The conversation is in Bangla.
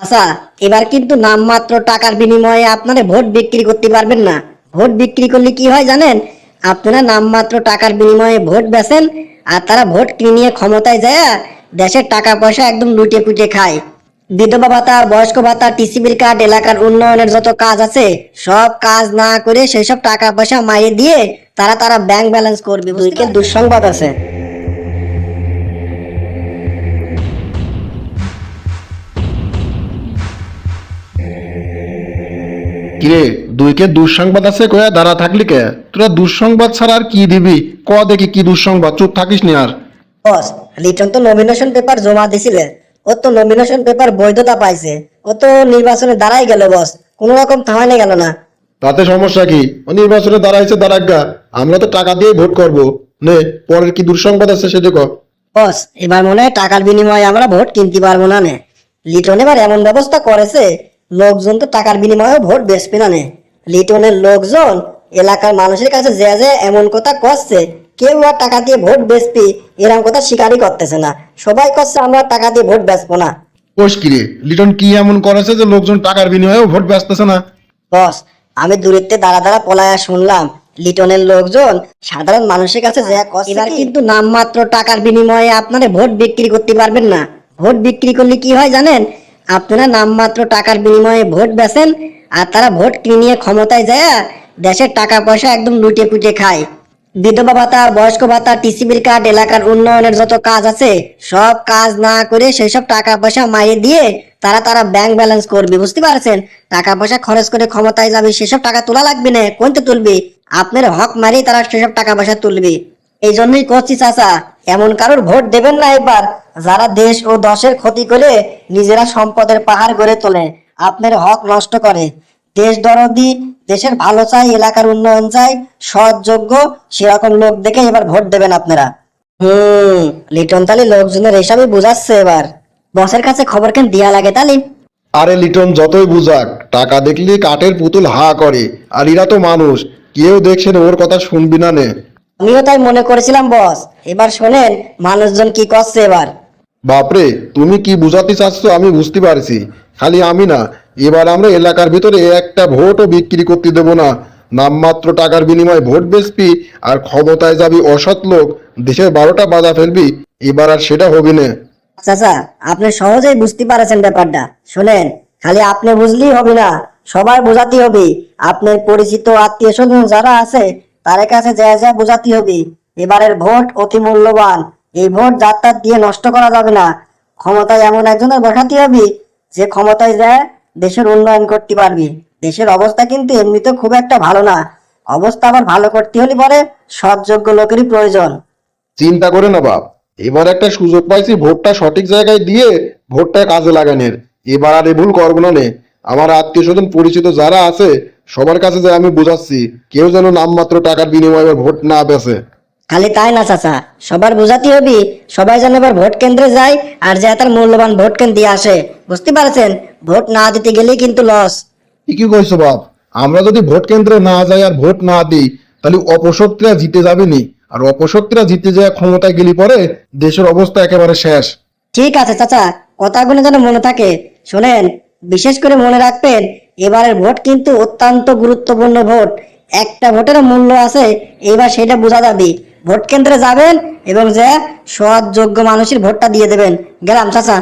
আচ্ছা এবার কিন্তু নামমাত্র টাকার বিনিময়ে আপনারা ভোট বিক্রি করতে পারবেন না। ভোট বিক্রি করলে কি হয় জানেন? আপনারা নামমাত্র টাকার বিনিময়ে ভোট বেচেন আর তারা ভোট কিনিয়ে ক্ষমতায় যায় দেশের টাকা পয়সা একদম লুটে পুটে খায়। বিধবা ভাতা বয়স্ক ভাতা টিসিবির কার্ড এলাকার উন্নয়নের যত কাজ আছে সব কাজ না করে সেসব টাকা পয়সা মাইয়ে দিয়ে তারা তারা ব্যাংক ব্যালেন্স করবে। দুঃসংবাদ আছে। কিরে দুইকে দুঃসংবাদ আছে কয়া? দাঁড়া থাকলি কে? তোরা দুঃসংবাদ ছাড়া আর কি দিবি? ক দেখি কি দুঃসংবাদ? চুপ থাকিস নি আর। বস লিটন তো নমিনেশন পেপার জমা দিছিলে। ও তো নমিনেশন পেপার বৈধতা পাইছে। ও তো নির্বাচনে দাঁড়াই গেল বস। কোনো রকম থামাইনে গেল না। তাতে সমস্যা কি? ও নির্বাচনে দাঁড়াইছে দাঁড়াগা আমরা তো টাকা দিয়ে ভোট করব। নে পরের কি দুঃসংবাদ আছে সেটা কর বস এবার মনে হয় টাকার বিনিময়ে আমরা ভোট কিনতে পারব না নে। লিটন এবার এমন ব্যবস্থা করেছে লোকজন তো টাকার বিনিময়ে ভোট বেচবে না নে। লিটনের লোকজন এলাকার মানুষের কাছে যে যে এমন কথা করছে কেউ আর টাকা দিয়ে ভোট বেচবি এরকম কথা স্বীকারই করতেছে না। সবাই করছে আমরা টাকা দিয়ে ভোট বেচবো না। কোষ কিরে লিটন কি এমন করেছে যে লোকজন টাকার বিনিময়েও ভোট ব্যস্তেছে না? বস আমি দূরেতে দাঁড়া দাঁড়া পলায়া শুনলাম লিটনের লোকজন সাধারণ মানুষের কাছে যা কষ্ট এবার কিন্তু নামমাত্র টাকার বিনিময়ে আপনারা ভোট বিক্রি করতে পারবেন না। ভোট বিক্রি করলে কি হয় জানেন? আপনারা নামমাত্র টাকার বিনিময়ে ভোট বেচেন আর তারা ভোট কিনিয়ে ক্ষমতায় যায়, দেশের টাকা পয়সা একদম লুটে পুটে খায়। বিধবা ভাতা, বয়স্ক ভাতা, টিসিবির কার্ড, এলাকার উন্নয়নের যত কাজ আছে, সব কাজ না করে সেসব টাকা পয়সা মাইয়ে দিয়ে তারা তারা ব্যাংক ব্যালেন্স করবে, বুঝতে পারছেন? টাকা পয়সা খরচ করে ক্ষমতায় যাবে, সেসব টাকা তোলা লাগবে না কোনতে তুলবি? আপনার হক মারিয়ে তারা সেসব টাকা পয়সা তুলবে। এই জন্যই করছি চাচা। এমন কারোর ভোট দেবেন না এবার। যারা দেশ ও দশের ক্ষতি করে নিজেরা সম্পদের পাহাড় গড়ে তোলে, আপনার হক নষ্ট করে। দেশ দরদি, দেশের ভালো চাই, এলাকার উন্নয়ন চাই, সৎ, যোগ্য, সেরকম লোক দেখে এবার ভোট দেবেন আপনারা। হুম, লিটন তালি লোকজনের এসবই বুঝাচ্ছে এবার। বসের কাছে খবর কেন দিয়া লাগে তালি আরে লিটন, যতই বুঝাক, টাকা দেখলি কাঠের পুতুল হা করে, আর এরা তো মানুষ, কেউ দেখছেন ওর কথা শুনবি না নে। আমিও তাই মনে করেছিলাম বস। এবার শোনেন মানুষজন কি করছে এবার। বাপরে তুমি কি বুঝাতে চাচ্ছ আমি বুঝতে পারছি। খালি আমি না এবার আমরা এলাকার ভিতরে একটা ভোটও বিক্রি করতে দেবো না। নামমাত্র টাকার বিনিময়ে ভোট বেচবি আর ক্ষমতায় যাবি অসৎ লোক দেশের বারোটা বাজা ফেলবি এবার আর সেটা হবে না। চাচা আপনি সহজেই বুঝতে পারছেন ব্যাপারটা। শুনেন খালি আপনি বুঝলেই হবে না সবাই বোঝাতে হবে। আপনার পরিচিত আত্মীয় স্বজন যারা আছে তার কাছে যা যা বোঝাতে হবে। এবারের ভোট অতি মূল্যবান। এই ভোট যাত্রা দিয়ে নষ্ট করা যাবে না। ক্ষমতায় এমন একজনের বসাতে হবে, যে ক্ষমতায় যায় দেশের উন্নয়ন করতে পারবে। দেশের অবস্থা কিন্তু এমনিতে খুব একটা ভালো না। অবস্থা আবার ভালো করতে হলে পরে সৎযোগ্য লোকেরই প্রয়োজন। চিন্তা করে না বাপ। এবার একটা সুযোগ পাইছি ভোটটা সঠিক জায়গায় দিয়ে ভোটটা কাজে লাগানোর। এবার আর এ ভুল করব না নে। আমার আত্মীয় স্বজন পরিচিত যারা আছে সবার কাছে যে আমি বোঝাচ্ছি কেউ যেন নামমাত্র টাকার বিনিময়ে ভোট না বেছে। খালি তাই না চাচা? সবার বোঝাতে হবে সবাই যেন এবার ভোট কেন্দ্রে যায় আর যে তার মূল্যবান ভোট কেন্দ্র আসে। বুঝতে পারছেন? ভোট না দিতে গেলেই কিন্তু লস কি কইছো বাপ? আমরা যদি ভোট কেন্দ্রে না যাই আর ভোট না দিই তাহলে অপশক্তিরা জিতে যাবে নি। আর অপশক্তিরা জিতে যায় ক্ষমতায় গেলি পরে দেশের অবস্থা একেবারে শেষ। ঠিক আছে চাচা। কথাগুলো যেন মনে থাকে। শোনেন বিশেষ করে মনে রাখবেন এবারের ভোট কিন্তু অত্যন্ত গুরুত্বপূর্ণ ভোট। একটা ভোটের মূল্য আছে, এবার সেটা বোঝা যাবে। ভোট কেন্দ্রে যাবেন এবং যে সৎ যোগ্য মানুষের ভোটটা দিয়ে দেবেন। গেলাম, চাচা।